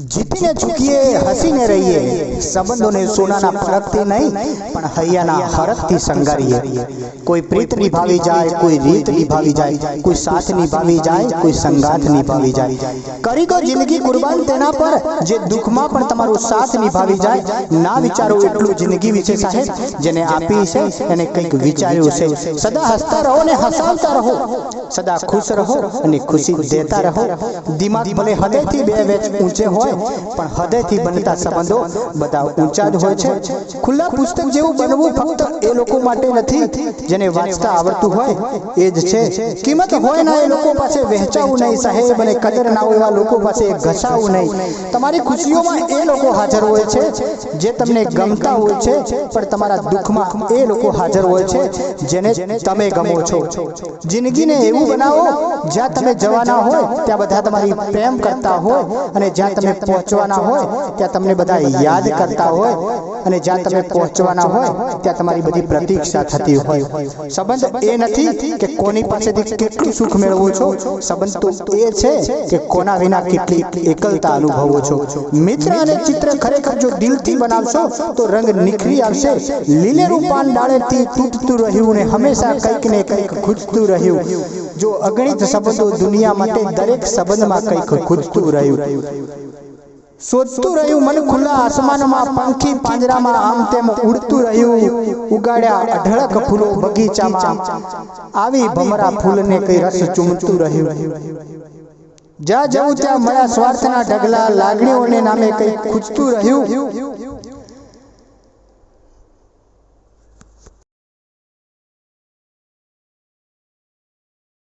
જીતીને ચૂકીએ હસીને રહીએ સંબંધોને સોનાના ફરકથી નહીં પણ હૈયાના હરખથી સંગારીએ કોઈ પ્રીત નિભાવી જાય કોઈ રીત નિભાવી જાય કોઈ સાથ નિભાવી જાય કોઈ સંગાથ નિભાવી જાય કરી દો જિંદગી કુરબાન તેના પર જે દુઃખમાં પણ તમારો સાથ નિભાવી જાય ના વિચારો એટલું જિંદગી વિશે સાહેબ જેને આપી છે એને કંઈક વિચાર્યું છે સદા હસતા રહો ને હસાવતા રહો સદા ખુશ રહો અને ખુશી દેતા રહો દિમાગ ભલે હૃદયથી બે વેચ ઊંચે હોય પણ હૃદયથી બનતા સંબંધો બધા ઊંચા જ હોય છે. ખુલ્લા પુસ્તક જેવું બનવું ફક્ત એ લોકો માટે નથી, જેને વાંચતા આવડતું હોય, એ જ છે. કિંમત હોય ના, એ લોકો પાસે વહેંચાવું નહીં, સાહેબ અને કદર ના હોય એવા લોકો પાસે ઘસાવું નહીં. તમારી ખુશીઓમાં એ લોકો હાજર હોય છે, જે તમને ગમતા હોય છે, પણ તમારા દુઃખમાં એ લોકો હાજર હોય છે, જેને તમે ગમો છો. જિંદગીને એવું બનાવો, જ્યાં તમે જવાના હોય, ત્યાં બધા તમારી પ્રેમ કરતા હોય, અને જ્યાં તમે પહોંચવાના હોય, ત્યાં તમને બધા યાદ કરતા હોય અને જ્યાં તમે પહોંચવાના હોય, ત્યાં તમારી બધી પ્રતીક્ષા થતી હોય. સંબંધ એ નથી કે કોની પાસેથી કેટલું સુખ મેળવો છો. સંબંધ તો એ છે કે કોના વિના કેટલી એકલતા અનુભવો છો. મિત્ર અને ચિત્ર ખરેખર જો દિલથી બનાવશો, તો રંગ નીખરી આવશે. લીલેરું પાન ડાળેથી તૂટતું રહ્યું ને હંમેશા કંઈક ને કંઈક ખૂજતું રહ્યું. જો અગણિત સંબંધો દુનિયા માટે દરેક સંબંધમાં કંઈક ખૂજતું રહ્યું. શોધતું રહ્યું મન ખુલ્લા આસમાનમાં પંખી પાંજરામાં આમ તેમ ઉડતું રહ્યું ઉગાડ્યા અઢળક ફૂલો બગીચામાં આવી ભમરા ફૂલને કઈ રસ ચૂમતું રહ્યું જ્યાં જવું ત્યાં મળ્યા સ્વાર્થના ઢગલા લાગણીઓને નામે કઈ ખૂજતું રહ્યું